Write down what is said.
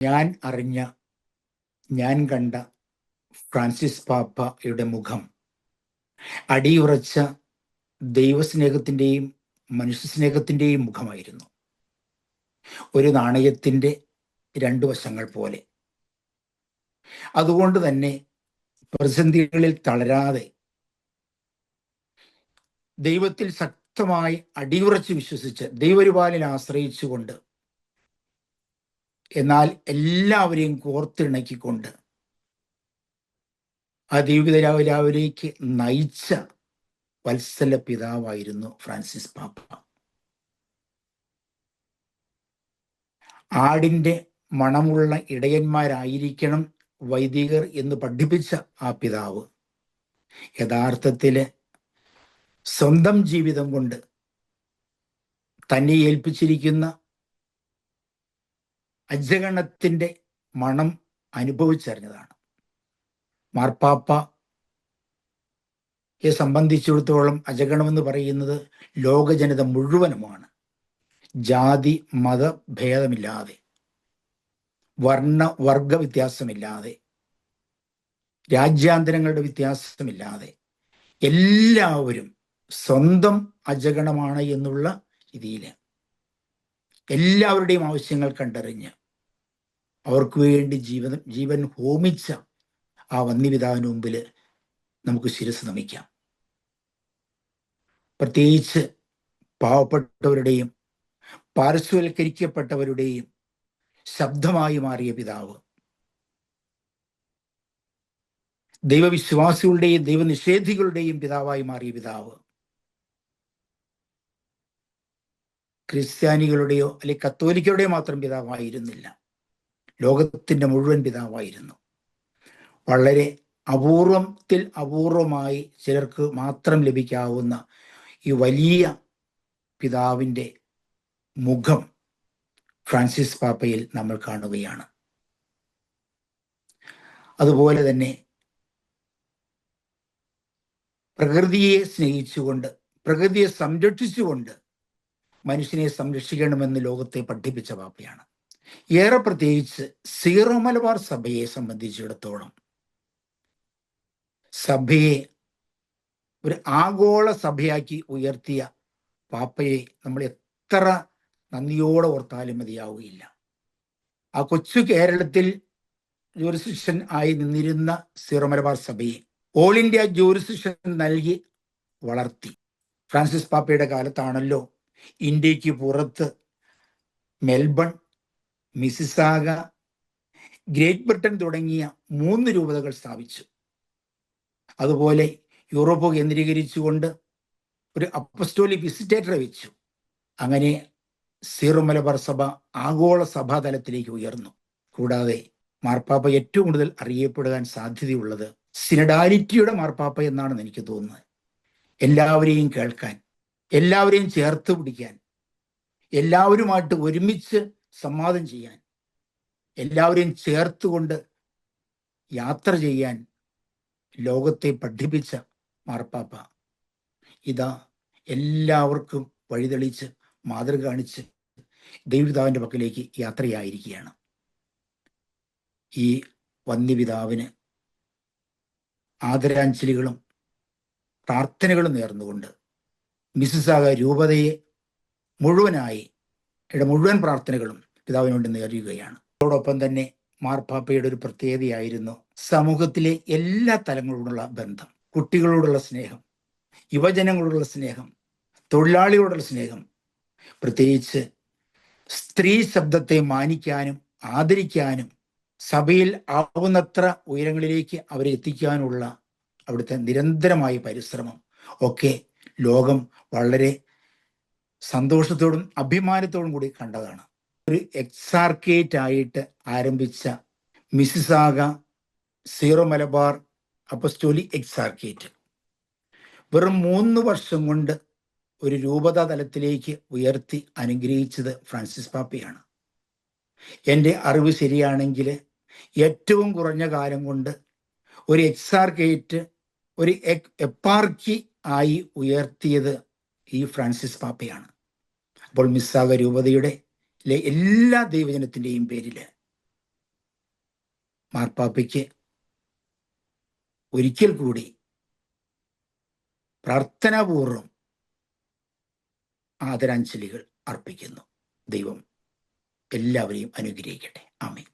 ഞാൻ അറിഞ്ഞ ഞാൻ കണ്ട ഫ്രാൻസിസ് പാപ്പയുടെ മുഖം അടിയുറച്ച ദൈവസ്നേഹത്തിന്റെയും മനുഷ്യസ്നേഹത്തിന്റെയും മുഖമായിരുന്നു. ഒരു നാണയത്തിന്റെ രണ്ടു വശങ്ങൾ പോലെ. അതുകൊണ്ട് തന്നെ പ്രതിസന്ധികളിൽ തളരാതെ ദൈവത്തിൽ ശക്തമായി അടിയുറച്ച് വിശ്വസിച്ച് ദൈവരുപാലിൽ ആശ്രയിച്ചുകൊണ്ട് എന്നാൽ എല്ലാവരെയും കോർത്തിണക്കിക്കൊണ്ട് ആ ദൈവപിതാവിലേക്ക് നയിച്ച വത്സല പിതാവായിരുന്നു ഫ്രാൻസിസ് പാപ്പ. ആടിന്റെ മണമുള്ള ഇടയന്മാരായിരിക്കണം വൈദികർ എന്ന് പഠിപ്പിച്ച ആ പിതാവ്. യഥാർത്ഥത്തിൽ സ്വന്തം ജീവിതം കൊണ്ട് തന്നെ ഏൽപ്പിച്ചിരിക്കുന്ന അജഗണത്തിന്റെ മണം അനുഭവിച്ചറിഞ്ഞതാണ്. മാർപ്പാപ്പയെ സംബന്ധിച്ചിടത്തോളം അജഗണമെന്ന് പറയുന്നത് ലോക ജനത മുഴുവനുമാണ്. ജാതി മത ഭേദമില്ലാതെ. വർണ വർഗ വ്യത്യാസമില്ലാതെ. രാജ്യാന്തരങ്ങളുടെ വ്യത്യാസമില്ലാതെ. എല്ലാവരും സ്വന്തം അജഗണമാണ് എന്നുള്ള രീതിയിൽ എല്ലാവരുടെയും ആവശ്യങ്ങൾ കണ്ടറിഞ്ഞ് അവർക്ക് വേണ്ടി ജീവൻ ജീവൻ ഹോമിച്ച ആ വന്യപിതാവിന് മുമ്പിൽ നമുക്ക് ശിരസ് നമിക്കാം. പ്രത്യേകിച്ച് പാവപ്പെട്ടവരുടെയും പാർശ്വവൽക്കരിക്കപ്പെട്ടവരുടെയും ശബ്ദമായി മാറിയ പിതാവ്. ദൈവവിശ്വാസികളുടെയും ദൈവനിഷേധികളുടെയും പിതാവായി മാറിയ പിതാവ്. ക്രിസ്ത്യാനികളുടെയോ അല്ലെ കത്തോലിക്കരുടെയോ മാത്രം പിതാവായിരുന്നില്ല. ലോകത്തിന്റെ മുഴുവൻ പിതാവായിരുന്നു. വളരെ അപൂർവത്തിൽ അപൂർവമായി ചിലർക്ക് മാത്രം ലഭിക്കാവുന്ന ഈ വലിയ പിതാവിന്റെ മുഖം ഫ്രാൻസിസ് പാപ്പയിൽ നമ്മൾ കാണുകയാണ്. അതുപോലെ തന്നെ പ്രകൃതിയെ സ്നേഹിച്ചുകൊണ്ട് പ്രകൃതിയെ സംരക്ഷിച്ചുകൊണ്ട് മനുഷ്യനെ സംരക്ഷിക്കണമെന്ന് ലോകത്തെ പഠിപ്പിച്ച പാപ്പയാണ്. ഏറെ പ്രത്യേകിച്ച് സീറോ മലബാർ സഭയെ സംബന്ധിച്ചിടത്തോളം സഭയെ ഒരു ആഗോള സഭയാക്കി ഉയർത്തിയ പാപ്പയെ നമ്മൾ എത്ര നന്ദിയോടെ ഓർത്താലും മതിയാവുകയില്ല. ആ കൊച്ചു കേരളത്തിൽ ജൂറിസ്ഡിക്ഷൻ ആയി നിന്നിരുന്ന സീറോ മലബാർ സഭയെ ഓൾ ഇന്ത്യ ജൂറിസ്ഡിക്ഷൻ നൽകി വളർത്തി. ഫ്രാൻസിസ് പാപ്പയുടെ കാലത്താണല്ലോ ഇന്ത്യയ്ക്ക് പുറത്ത് മെൽബൺ മിസിസാഗ ഗ്രേറ്റ് ബ്രിട്ടൻ തുടങ്ങിയ മൂന്ന് രൂപതകൾ സ്ഥാപിച്ചു. അതുപോലെ യൂറോപ്പ് കേന്ദ്രീകരിച്ചുകൊണ്ട് ഒരു അപ്പസ്റ്റോലി വിസിറ്റേറ്ററെ വെച്ചു. അങ്ങനെ സീറോ മലബാർ സഭ ആഗോള സഭാതലത്തിലേക്ക് ഉയർന്നു. കൂടാതെ മാർപ്പാപ്പ ഏറ്റവും കൂടുതൽ അറിയപ്പെടാൻ സാധ്യതയുള്ളത് സിനഡാലിറ്റിയുടെ മാർപ്പാപ്പ എന്നാണെന്ന് എനിക്ക് തോന്നുന്നത്. എല്ലാവരെയും കേൾക്കാൻ എല്ലാവരെയും ചേർത്ത് പിടിക്കാൻ എല്ലാവരുമായിട്ട് ഒരുമിച്ച് സംവാദം ചെയ്യാൻ എല്ലാവരെയും ചേർത്തുകൊണ്ട് യാത്ര ചെയ്യാൻ ലോകത്തെ പഠിപ്പിച്ച മാർപ്പാപ്പ. ഇതാ എല്ലാവർക്കും വഴിതെളിച്ച് മാതൃക കാണിച്ച് ദൈവപിതാവിന്റെ പക്കലേക്ക് യാത്രയായിരിക്കുകയാണ്. ഈ വന്യപിതാവിന് ആദരാഞ്ജലികളും പ്രാർത്ഥനകളും നേർന്നുകൊണ്ട് മിസ്സിസാക രൂപതയെ മുഴുവനായി ഇവിടെ മുഴുവൻ പ്രാർത്ഥനകളും പിതാവിന് വേണ്ടി നേരുകയാണ്. അതോടൊപ്പം തന്നെ മാർപ്പാപ്പയുടെ ഒരു പ്രത്യേകതയായിരുന്നു സമൂഹത്തിലെ എല്ലാ തലങ്ങളോടുള്ള ബന്ധം കുട്ടികളോടുള്ള സ്നേഹം യുവജനങ്ങളോടുള്ള സ്നേഹം തൊഴിലാളികളോടുള്ള സ്നേഹം പ്രത്യേകിച്ച് സ്ത്രീ ശബ്ദത്തെ മാനിക്കാനും ആദരിക്കാനും സഭയിൽ ആവുന്നത്ര ഉയരങ്ങളിലേക്ക് അവരെ എത്തിക്കാനുള്ള അവിടുത്തെ നിരന്തരമായ പരിശ്രമം ഒക്കെ ലോകം വളരെ സന്തോഷത്തോടും അഭിമാനത്തോടും കൂടി കണ്ടതാണ്. ഒരു എക്സാർക്കേറ്റ് ആയിട്ട് ആരംഭിച്ച Mississauga Syro Malabar apostolic exarchate വെറും മൂന്ന് വർഷം കൊണ്ട് ഒരു രൂപതാ തലത്തിലേക്ക് ഉയർത്തി അനുഗ്രഹിച്ചത് ഫ്രാൻസിസ് പാപ്പയാണ്. എന്റെ അറിവ് ശരിയാണെങ്കിൽ ഏറ്റവും കുറഞ്ഞ കാലം കൊണ്ട് ഒരു എക്സാർക്കേറ്റ് ഒരു എപ്പാർക്കി ആയി ഉയർത്തിയത് ഈ ഫ്രാൻസിസ് പാപ്പയാണ്. അപ്പോൾ മിസ്സാക രൂപതയുടെ എല്ലാ ദൈവജനത്തിന്റെയും പേരിൽ മാർപ്പാപ്പയ്ക്ക് ഒരിക്കൽ കൂടി പ്രാർത്ഥനാപൂർവം ആദരാഞ്ജലികൾ അർപ്പിക്കുന്നു. ദൈവം എല്ലാവരെയും അനുഗ്രഹിക്കട്ടെ. ആമേ